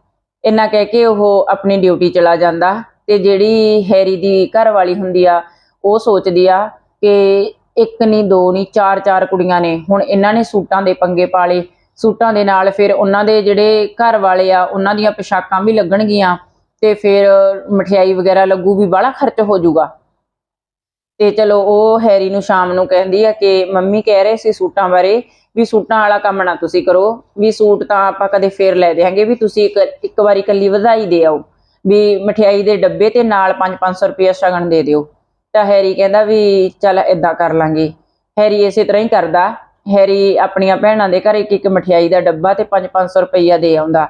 ਇੰਨਾ ਕਹਿ ਕੇ ਉਹ ਆਪਣੀ ਡਿਊਟੀ ਚਲਾ ਜਾਂਦਾ ਤੇ ਜਿਹੜੀ ਹੈਰੀ ਦੀ ਘਰ ਵਾਲੀ ਹੁੰਦੀ ਆ, ਉਹ ਸੋਚਦੀ ਆ ਕਿ ਇੱਕ ਨਹੀਂ ਦੋ ਨਹੀਂ ਚਾਰ ਚਾਰ ਕੁੜੀਆਂ ਨੇ। ਹੁਣ ਇਹਨਾਂ ਨੇ ਸੂਟਾਂ ਦੇ ਪੰਗੇ ਪਾਲੇ ਸੂਟਾਂ ਦੇ ਨਾਲ ਫਿਰ ਉਹਨਾਂ ਦੇ ਜਿਹੜੇ ਘਰ ਵਾਲੇ ਆ, ਉਹਨਾਂ ਦੀਆਂ ਪੋਸ਼ਾਕਾਂ ਵੀ ਲੱਗਣਗੀਆਂ ਤੇ ਫਿਰ ਮਠਿਆਈ ਵਗੈਰਾ ਲੱਗੂ ਵੀ ਬਾਹਲਾ ਖਰਚ ਹੋ ਜਾਊਗਾ। ਤੇ ਚਲੋ ਉਹ ਹੈਰੀ ਨੂੰ ਸ਼ਾਮ ਨੂੰ ਕਹਿੰਦੀ ਆ ਕਿ ਮੰਮੀ ਕਹਿ ਰਹੇ ਸੀ ਸੂਟਾਂ ਬਾਰੇ ਵੀ ਸੂਟਾਂ ਵਾਲਾ ਕੰਮ ਨਾ ਤੁਸੀਂ ਕਰੋ, ਵੀ ਸੂਟ ਤਾਂ ਆਪਾਂ ਕਦੇ ਫੇਰ ਲੈ ਦੇਾਂਗੇ ਵੀ ਤੁਸੀਂ ਇੱਕ ਇੱਕ ਵਾਰੀ ਕੱਲੀ ਵਧਾਈ ਦੇ ਆਓ, ਵੀ ਮਠਿਆਈ ਦੇ ਡੱਬੇ ਤੇ ਨਾਲ 5-500 ਰੁਪਏ ਸ਼ਗਨ ਦੇ ਦਿਓ। ਤਾਂ ਹੈਰੀ ਕਹਿੰਦਾ ਵੀ ਚੱਲ ਇਦਾਂ ਕਰ ਲਾਂਗੇ। ਹੈਰੀ ਇਸੇ ਤਰ੍ਹਾਂ ਹੀ ਕਰਦਾ। ਹੈਰੀ ਆਪਣੀਆਂ ਭੈਣਾਂ ਦੇ ਘਰ ਇੱਕ ਇੱਕ ਮਠਿਆਈ ਦਾ ਡੱਬਾ ਤੇ 5-500 ਰੁਪਈਆ ਦੇ ਆਉਂਦਾ।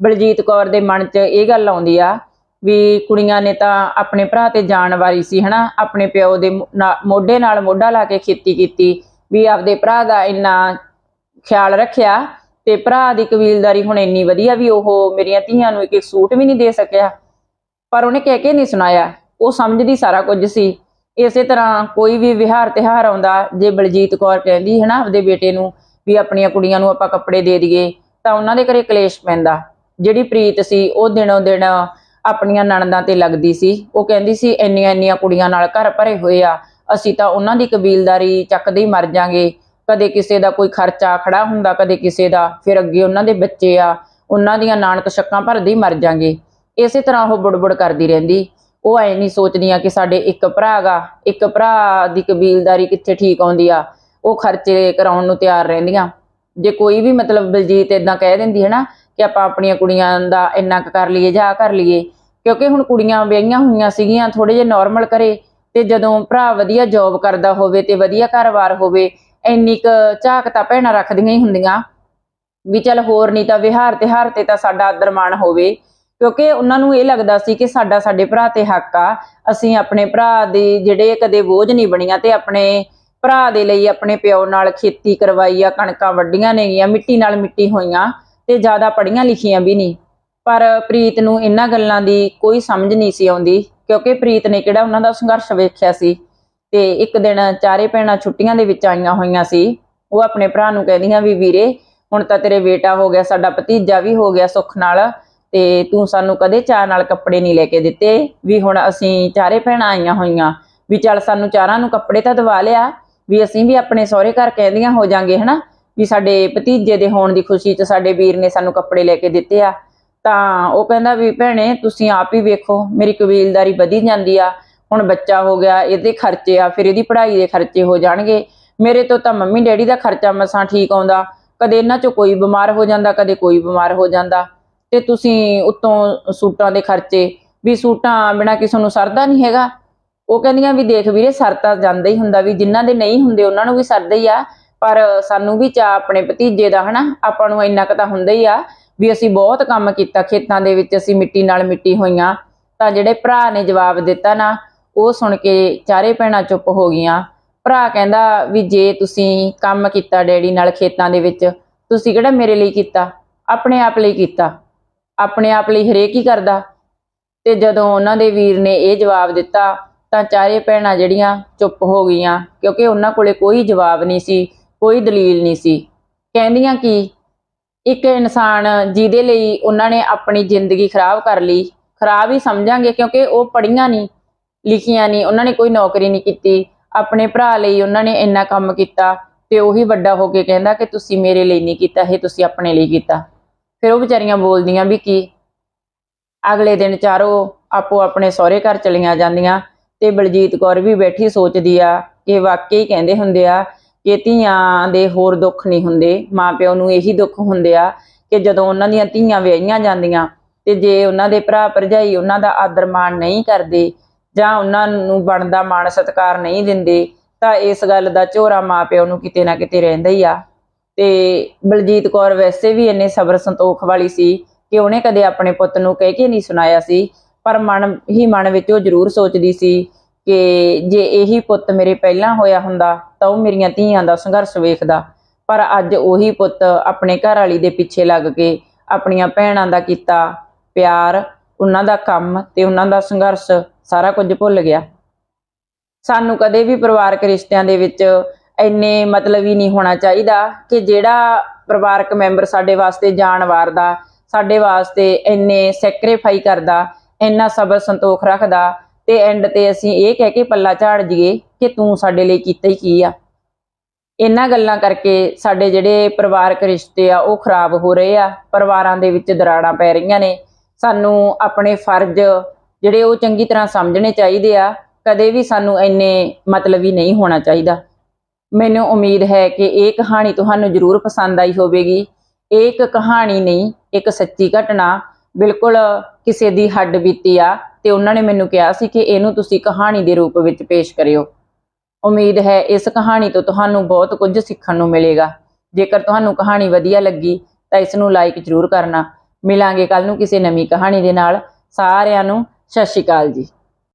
ਬਲਜੀਤ ਕੌਰ ਦੇ ਮਨ 'ਚ ਇਹ ਗੱਲ ਆਉਂਦੀ ਆ ਵੀ ਕੁੜੀਆਂ ਨੇ ਤਾਂ ਆਪਣੇ ਭਰਾ ਤੇ ਜਾਣ ਵਾਰੀ ਸੀ, ਹਨਾ? ਆਪਣੇ ਪਿਓ ਦੇ ਮੋਢੇ ਨਾਲ ਮੋਢਾ ਲਾ ਕੇ ਖੇਤੀ ਕੀਤੀ, ਵੀ ਆਪਦੇ ਭਰਾ ਦਾ ਇੰਨਾ ਖਿਆਲ ਰੱਖਿਆ ਤੇ ਭਰਾ ਦੀ ਕਬੀਲਦਾਰੀ ਹੁਣ ਇੰਨੀ ਵਧੀਆ ਵੀ ਉਹ ਮੇਰੀਆਂ ਧੀਆਂ ਨੂੰ ਇੱਕ ਇੱਕ ਸੂਟ ਵੀ ਨਹੀਂ ਦੇ ਸਕਿਆ। ਪਰ ਉਹਨੇ ਕਹਿ ਕੇ ਨਹੀਂ ਸੁਣਾਇਆ। ਉਹ ਸਮਝਦੀ ਸਾਰਾ ਕੁਝ ਸੀ। ਇਸੇ ਤਰ੍ਹਾਂ ਕੋਈ ਵੀ ਵਿਹਾਰ ਤਿਹਾਰ ਆਉਂਦਾ, ਜੇ ਬਲਜੀਤ ਕੌਰ ਕਹਿੰਦੀ ਹੈ ਨਾ ਆਪਦੇ ਬੇਟੇ ਨੂੰ ਵੀ ਆਪਣੀਆਂ ਕੁੜੀਆਂ ਨੂੰ ਆਪਾਂ ਕੱਪੜੇ ਦੇ ਦਈਏ, ਤਾਂ ਉਹਨਾਂ ਦੇ ਘਰੇ ਕਲੇਸ਼ ਪੈਂਦਾ। ਜਿਹੜੀ ਪ੍ਰੀਤ ਸੀ, ਉਹ ਦਿਨੋਂ ਦਿਨ ਆਪਣੀਆਂ ਨਣਦਾਂ ਤੇ ਲੱਗਦੀ ਸੀ। ਉਹ ਕਹਿੰਦੀ ਸੀ, ਇੰਨੀਆਂ ਇੰਨੀਆਂ ਕੁੜੀਆਂ ਨਾਲ ਘਰ ਭਰੇ ਹੋਏ ਆ। ਅਸੀਂ ਤਾਂ ਉਹਨਾਂ ਦੀ ਕਬੀਲਦਾਰੀ ਚੱਕਦੇ ਹੀ ਮਰ ਜਾਾਂਗੇ। ਕਦੇ ਕਿਸੇ ਦਾ ਕੋਈ ਖਰਚਾ ਖੜਾ ਹੁੰਦਾ, ਕਦੇ ਕਿਸੇ ਦਾ। ਫਿਰ ਅੱਗੇ ਉਹਨਾਂ ਦੇ ਬੱਚੇ ਆ। ਉਹਨਾਂ ਦੀਆਂ ਨਾਨਕ ਸ਼ੱਕਾਂ ਭਰਦੇ ਹੀ ਮਰ ਜਾਾਂਗੇ। ਇਸੇ ਤਰ੍ਹਾਂ ਉਹ ਬੁੜਬੁੜ ਕਰਦੀ ਰਹਿੰਦੀ। ਉਹ ਐ ਨਹੀਂ ਸੋਚਦੀਆਂ ਕਿ ਸਾਡੇ ਇੱਕ ਭਰਾ ਗਾ। ਇੱਕ ਭਰਾ ਦੀ ਕਬੀਲਦਾਰੀ ਕਿੱਥੇ ਠੀਕ ਆਉਂਦੀ ਆ? ਉਹ ਖਰਚੇ ਕਰਾਉਣ ਨੂੰ ਤਿਆਰ ਰਹਿੰਦੀਆਂ। ਜੇ ਕੋਈ ਵੀ ਮਤਲਬ ਬਲਜੀਤ ਇਦਾਂ ਕਹਿ ਦਿੰਦੀ ਹੈ ਨਾ ਕਿ ਆਪਾਂ ਆਪਣੀਆਂ ਕੁੜੀਆਂ ਦਾ ਇੰਨਾ ਕੁ ਕਰ ਲਈਏ, ਜਾਂ ਆਹ ਕਰ ਲਈਏ ਕਿਉਂਕਿ ਹੁਣ ਕੁੜੀਆਂ ਵਿਆਹੀਆਂ ਹੋਈਆਂ ਸੀਗੀਆਂ ਥੋੜੇ ਜਿਹਾ ਨਾਰਮਲ ਕਰੇ ਤੇ ਜਦੋਂ ਭਰਾ ਵਧੀਆ ਜੌਬ ਕਰਦਾ ਹੋਵੇ ਤੇ ਵਧੀਆ ਘਰ-ਬਾਰ ਹੋਵੇ, ਇੰਨੀ ਕੁ ਝਾਕ ਤਾਂ ਭੈਣਾਂ ਰੱਖਦੀਆਂ ਹੀ ਹੁੰਦੀਆਂ। ਵੀ ਚੱਲ ਹੋਰ ਨਹੀਂ ਤਾਂ ਵਿਹਾਰ ਤਿਹਾਰ ਤੇ ਤਾਂ ਸਾਡਾ ਆਦਰ ਮਾਣ ਹੋਵੇ। ਕਿਉਂਕਿ ਉਹਨਾਂ ਨੂੰ ਇਹ ਲੱਗਦਾ ਸੀ ਕਿ ਸਾਡਾ ਸਾਡੇ ਭਰਾ ਤੇ ਹੱਕ ਆ। ਅਸੀਂ ਆਪਣੇ ਭਰਾ ਦੇ ਜਿਹੜੇ ਕਦੇ ਬੋਝ ਨਹੀਂ ਬਣੀਆਂ ਤੇ ਆਪਣੇ ਭਰਾ ਦੇ ਲਈ ਆਪਣੇ ਪਿਓ ਨਾਲ ਖੇਤੀ ਕਰਵਾਈ ਆ, ਕਣਕਾਂ ਵੱਡੀਆਂ ਨੇਗੀਆਂ, ਮਿੱਟੀ ਨਾਲ ਮਿੱਟੀ ਹੋਈਆਂ ਤੇ ਜ਼ਿਆਦਾ ਪੜੀਆਂ ਲਿਖੀਆਂ ਵੀ ਨਹੀਂ। ਪਰ ਪ੍ਰੀਤ ਨੂੰ ਇਹਨਾਂ ਗੱਲਾਂ ਦੀ ਕੋਈ ਸਮਝ ਨਹੀਂ ਸੀ ਆਉਂਦੀ, ਕਿਉਂਕਿ ਪ੍ਰੀਤ ਨੇ ਕਿਹੜਾ ਉਹਨਾਂ ਦਾ ਸੰਘਰਸ਼ ਵੇਖਿਆ ਸੀ ਤੇ ਇੱਕ ਦਿਨ ਚਾਰੇ ਭੈਣਾਂ ਛੁੱਟੀਆਂ ਦੇ ਵਿੱਚ ਆਈਆਂ ਹੋਈਆਂ ਸੀ। ਉਹ ਆਪਣੇ ਭਰਾ ਨੂੰ ਕਹਿੰਦੀਆਂ ਵੀ ਵੀਰੇ, ਹੁਣ ਤਾਂ ਤੇਰੇ ਬੇਟਾ ਹੋ ਗਿਆ, ਸਾਡਾ ਭਤੀਜਾ ਵੀ ਹੋ ਗਿਆ ਸੁੱਖ ਨਾਲ ਤੇ ਤੂੰ ਸਾਨੂੰ ਕਦੇ ਚਾਹ ਨਾਲ ਕੱਪੜੇ ਨਹੀਂ ਲੈ ਕੇ ਦਿੱਤੇ ਵੀ ਹੁਣ ਅਸੀਂ ਚਾਰੇ ਭੈਣਾਂ ਆਈਆਂ ਹੋਈਆਂ ਵੀ ਚੱਲ ਸਾਨੂੰ ਚਾਰਾਂ ਨੂੰ ਕੱਪੜੇ ਤਾਂ ਦਵਾ ਲਿਆ ਵੀ ਅਸੀਂ ਵੀ ਆਪਣੇ ਸਹੁਰੇ ਘਰ ਕਹਿੰਦੀਆਂ ਹੋ ਜਾਾਂਗੇ, ਹਨਾ? ਵੀ ਸਾਡੇ ਭਤੀਜੇ ਦੇ ਹੋਣ ਦੀ ਖੁਸ਼ੀ 'ਚ ਸਾਡੇ ਵੀਰ ਨੇ ਸਾਨੂੰ ਕੱਪੜੇ ਲੈ ਕੇ ਦਿੱਤੇ ਆ। ਤਾਂ ਉਹ ਕਹਿੰਦਾ ਵੀ ਭੈਣੇ ਤੁਸੀਂ ਆਪ ਹੀ ਵੇਖੋ, ਮੇਰੀ ਕਬੀਲਦਾਰੀ ਵਧੀ ਜਾਂਦੀ ਆ, ਹੁਣ ਬੱਚਾ ਹੋ ਗਿਆ, ਇਹਦੇ ਖਰਚੇ ਆ, ਫਿਰ ਇਹਦੀ ਪੜ੍ਹਾਈ ਦੇ ਖਰਚੇ ਹੋ ਜਾਣਗੇ। ਮੇਰੇ ਤੋਂ ਤਾਂ ਮੰਮੀ ਡੈਡੀ ਦਾ ਖਰਚਾ ਮਸਾਂ ਠੀਕ ਆਉਂਦਾ, ਕਦੇ ਇਹਨਾਂ 'ਚੋਂ ਕੋਈ ਬਿਮਾਰ ਹੋ ਜਾਂਦਾ, ਕਦੇ ਕੋਈ ਬਿਮਾਰ ਹੋ ਜਾਂਦਾ। ਤੇ ਤੁਸੀਂ ਉਤੋਂ ਸੂਟਾਂ ਦੇ ਖਰਚੇ, ਵੀ ਸੂਟਾਂ ਬਿਨਾ ਕਿਸੇ ਨੂੰ ਸਰਦਾ ਨਹੀਂ ਹੈਗਾ। ਉਹ ਕਹਿੰਦੀਆਂ ਵੀ ਦੇਖ ਵੀਰੇ, ਸਰ ਤਾਂ ਜਾਂਦਾ ਹੀ ਹੁੰਦਾ ਵੀ, ਜਿਨ੍ਹਾਂ ਦੇ ਨਹੀਂ ਹੁੰਦੇ ਉਹਨਾਂ ਨੂੰ ਵੀ ਸਰਦਾ ਹੀ ਆ, ਪਰ ਸਾਨੂੰ ਵੀ ਚਾ ਆਪਣੇ ਭਤੀਜੇ ਦਾ, ਹਨਾ? ਆਪਾਂ ਨੂੰ ਇੰਨਾ ਕੁ ਤਾਂ ਹੁੰਦਾ ਹੀ ਆ। ਵੀ ਅਸੀਂ ਬਹੁਤ ਕੰਮ ਕੀਤਾ, ਖੇਤਾਂ ਦੇ ਵਿੱਚ ਅਸੀਂ ਮਿੱਟੀ ਨਾਲ ਮਿੱਟੀ ਹੋਈਆਂ। ਤਾਂ ਜਿਹੜੇ ਭਰਾ ਨੇ ਜਵਾਬ ਦਿੱਤਾ ਨਾ, ਉਹ ਸੁਣ ਕੇ ਚਾਰੇ ਭੈਣਾਂ ਚੁੱਪ ਹੋ ਗਈਆਂ। ਭਰਾ ਕਹਿੰਦਾ ਵੀ ਜੇ ਤੁਸੀਂ ਕੰਮ ਕੀਤਾ ਡੈਡੀ ਨਾਲ ਖੇਤਾਂ ਦੇ ਵਿੱਚ, ਤੁਸੀਂ ਕਿਹੜਾ ਮੇਰੇ ਲਈ ਕੀਤਾ? ਆਪਣੇ ਆਪ ਲਈ ਕੀਤਾ। ਆਪਣੇ ਆਪ ਲਈ ਹਰੇਕ ਹੀ ਕਰਦਾ। ਤੇ ਜਦੋਂ ਉਹਨਾਂ ਦੇ ਵੀਰ ਨੇ ਇਹ ਜਵਾਬ ਦਿੱਤਾ, ਤਾਂ ਚਾਰੇ ਭੈਣਾਂ ਜਿਹੜੀਆਂ ਚੁੱਪ ਹੋ ਗਈਆਂ, ਕਿਉਂਕਿ ਉਹਨਾਂ ਕੋਲੇ ਕੋਈ ਜਵਾਬ ਨਹੀਂ ਸੀ, ਕੋਈ ਦਲੀਲ ਨਹੀਂ ਸੀ। ਕਹਿੰਦੀਆਂ ਕਿ? ਇੱਕ ਇਨਸਾਨ ਜਿਹਦੇ ਲਈ ਉਹਨਾਂ ਨੇ ਆਪਣੀ ਜ਼ਿੰਦਗੀ ਖਰਾਬ ਕਰ ਲਈ, ਖਰਾਬ ਹੀ ਸਮਝਾਂਗੇ ਕਿਉਂਕਿ ਉਹ ਪੜੀਆਂ ਨਹੀਂ, ਲਿਖੀਆਂ ਨਹੀਂ, ਉਹਨਾਂ ਨੇ ਕੋਈ ਨੌਕਰੀ ਨਹੀਂ ਕੀਤੀ, ਆਪਣੇ ਭਰਾ ਲਈ ਉਹਨਾਂ ਨੇ ਇੰਨਾ ਕੰਮ ਕੀਤਾ, ਤੇ ਉਹੀ ਵੱਡਾ ਹੋ ਕੇ ਕਹਿੰਦਾ ਕਿ ਤੁਸੀਂ ਮੇਰੇ ਲਈ ਨਹੀਂ ਕੀਤਾ, ਇਹ ਤੁਸੀਂ ਆਪਣੇ ਲਈ ਕੀਤਾ। ਫਿਰ ਉਹ ਵਿਚਾਰੀਆਂ ਬੋਲਦੀਆਂ ਵੀ ਕੀ? ਅਗਲੇ ਦਿਨ ਚਾਰੋਂ ਆਪੋ ਆਪਣੇ ਸਹੁਰੇ ਘਰ ਚਲੀਆਂ ਜਾਂਦੀਆਂ, ਤੇ ਬਲਜੀਤ ਕੌਰ ਵੀ ਬੈਠੀ ਸੋਚਦੀ ਆ ਕਿ ਵਾਕਈ ਕਹਿੰਦੇ ਹੁੰਦੇ ਆ ਕਿ ਧੀਆਂ ਦੇ ਹੋਰ ਦੁੱਖ ਨਹੀਂ ਹੁੰਦੇ, ਮਾਪਿਓ ਨੂੰ ਇਹੀ ਦੁੱਖ ਹੁੰਦੇ ਆ ਕਿ ਜਦੋਂ ਉਹਨਾਂ ਦੀਆਂ ਧੀਆਂ ਵਿਆਹੀਆਂ ਜਾਂਦੀਆਂ ਤੇ ਜੇ ਉਹਨਾਂ ਦੇ ਭਰਾ ਭਰਜਾਈ ਉਹਨਾਂ ਦਾ ਆਦਰ ਮਾਣ ਨਹੀਂ ਕਰਦੇ ਜਾਂ ਉਹਨਾਂ ਨੂੰ ਬਣਦਾ ਮਾਣ ਸਤਿਕਾਰ ਨਹੀਂ ਦਿੰਦੇ, ਤਾਂ ਇਸ ਗੱਲ ਦਾ ਝੋਰਾ ਮਾਪਿਓ ਨੂੰ ਕਿਤੇ ਨਾ ਕਿਤੇ ਰਹਿੰਦਾ ਹੀ ਆ। ਤੇ ਬਲਜੀਤ ਕੌਰ ਵੈਸੇ ਵੀ ਇੰਨੇ ਸਬਰ ਸੰਤੋਖ ਵਾਲੀ ਸੀ ਕਿ ਉਹਨੇ ਕਦੇ ਆਪਣੇ ਪੁੱਤ ਨੂੰ ਕਹਿ ਕੇ ਨਹੀਂ ਸੁਣਾਇਆ ਸੀ, ਪਰ ਮਨ, ਹੀ ਮਨ ਵਿੱਚ ਉਹ ਜ਼ਰੂਰ ਸੋਚਦੀ ਸੀ ਕਿ ਜੇ ਇਹੀ ਪੁੱਤ ਮੇਰੇ ਪਹਿਲਾਂ ਹੋਇਆ ਹੁੰਦਾ ਤਾਂ ਉਹ ਮੇਰੀਆਂ ਧੀਆਂ ਦਾ ਸੰਘਰਸ਼ ਵੇਖਦਾ। ਪਰ ਅੱਜ ਉਹੀ ਪੁੱਤ ਆਪਣੇ ਘਰ ਵਾਲੀ ਦੇ ਪਿੱਛੇ ਲੱਗ ਕੇ ਆਪਣੀਆਂ ਭੈਣਾਂ ਦਾ ਕੀਤਾ ਪਿਆਰ, ਉਹਨਾਂ ਦਾ ਕੰਮ ਤੇ ਉਹਨਾਂ ਦਾ ਸੰਘਰਸ਼ ਸਾਰਾ ਕੁਝ ਭੁੱਲ ਗਿਆ। ਸਾਨੂੰ ਕਦੇ ਵੀ ਪਰਿਵਾਰਕ ਰਿਸ਼ਤਿਆਂ ਦੇ ਵਿੱਚ ਇੰਨੇ ਮਤਲਬ ਹੀ ਨਹੀਂ ਹੋਣਾ ਚਾਹੀਦਾ ਕਿ ਜਿਹੜਾ ਪਰਿਵਾਰਕ ਮੈਂਬਰ ਸਾਡੇ ਵਾਸਤੇ ਜਾਨ ਵਾਰਦਾ, ਸਾਡੇ ਵਾਸਤੇ ਇੰਨੇ ਸੈਕਰੀਫਾਈ ਕਰਦਾ, ਇੰਨਾ ਸਬਰ ਸੰਤੋਖ ਰੱਖਦਾ ਤੇ ਐਂਡ ਤੇ ਅਸੀਂ ਇਹ ਕਹਿ ਕੇ ਪੱਲਾ ਝਾੜ ਜੀਏ ਕਿ ਤੂੰ ਸਾਡੇ ਲਈ ਕੀਤਾ ਹੀ ਕੀ ਆ। ਇਹਨਾਂ ਗੱਲਾਂ ਕਰਕੇ ਸਾਡੇ ਜਿਹੜੇ ਪਰਿਵਾਰਕ ਰਿਸ਼ਤੇ ਆ, ਉਹ ਖਰਾਬ ਹੋ ਰਹੇ ਆ। ਪਰਿਵਾਰਾਂ ਦੇ ਵਿੱਚ ਦਰਾੜਾਂ ਪੈ ਰਹੀਆਂ ਨੇ। ਸਾਨੂੰ ਆਪਣੇ ਫਰਜ਼ ਜਿਹੜੇ ਉਹ ਚੰਗੀ ਤਰ੍ਹਾਂ ਸਮਝਣੇ ਚਾਹੀਦੇ ਆ। ਕਦੇ ਵੀ ਸਾਨੂੰ ਇੰਨੇ ਮਤਲਬੀ ਨਹੀਂ ਹੋਣਾ ਚਾਹੀਦਾ। ਮੈਨੂੰ ਉਮੀਦ ਹੈ ਕਿ ਇਹ ਕਹਾਣੀ ਤੁਹਾਨੂੰ ਜ਼ਰੂਰ ਪਸੰਦ ਆਈ ਹੋਵੇਗੀ। ਇਹ ਇੱਕ ਕਹਾਣੀ ਨਹੀਂ, ਇੱਕ ਸੱਚੀ ਘਟਨਾ। ਬਿਲਕੁਲ ਕਿਸੇ ਦੀ ਹੱਡ ਬੀਤੀ ਆ। ਤੇ ਉਹਨਾਂ ਨੇ ਮੈਨੂੰ ਕਿਹਾ ਸੀ ਕਿ ਇਹਨੂੰ ਤੁਸੀਂ ਕਹਾਣੀ ਦੇ ਰੂਪ ਵਿੱਚ ਪੇਸ਼ ਕਰਿਓ। ਉਮੀਦ ਹੈ ਇਸ ਕਹਾਣੀ ਤੋਂ ਤੁਹਾਨੂੰ ਬਹੁਤ ਕੁਝ ਸਿੱਖਣ ਨੂੰ ਮਿਲੇਗਾ। ਜੇਕਰ ਤੁਹਾਨੂੰ ਕਹਾਣੀ ਵਧੀਆ ਲੱਗੀ ਤਾਂ ਇਸ ਨੂੰ ਲਾਈਕ ਜ਼ਰੂਰ ਕਰਨਾ। ਮਿਲਾਂਗੇ ਕੱਲ ਨੂੰ ਕਿਸੇ ਨਵੀਂ ਕਹਾਣੀ ਦੇ ਨਾਲ। ਸਾਰਿਆਂ ਨੂੰ ਸਤਿ ਸ਼੍ਰੀ ਅਕਾਲ ਜੀ।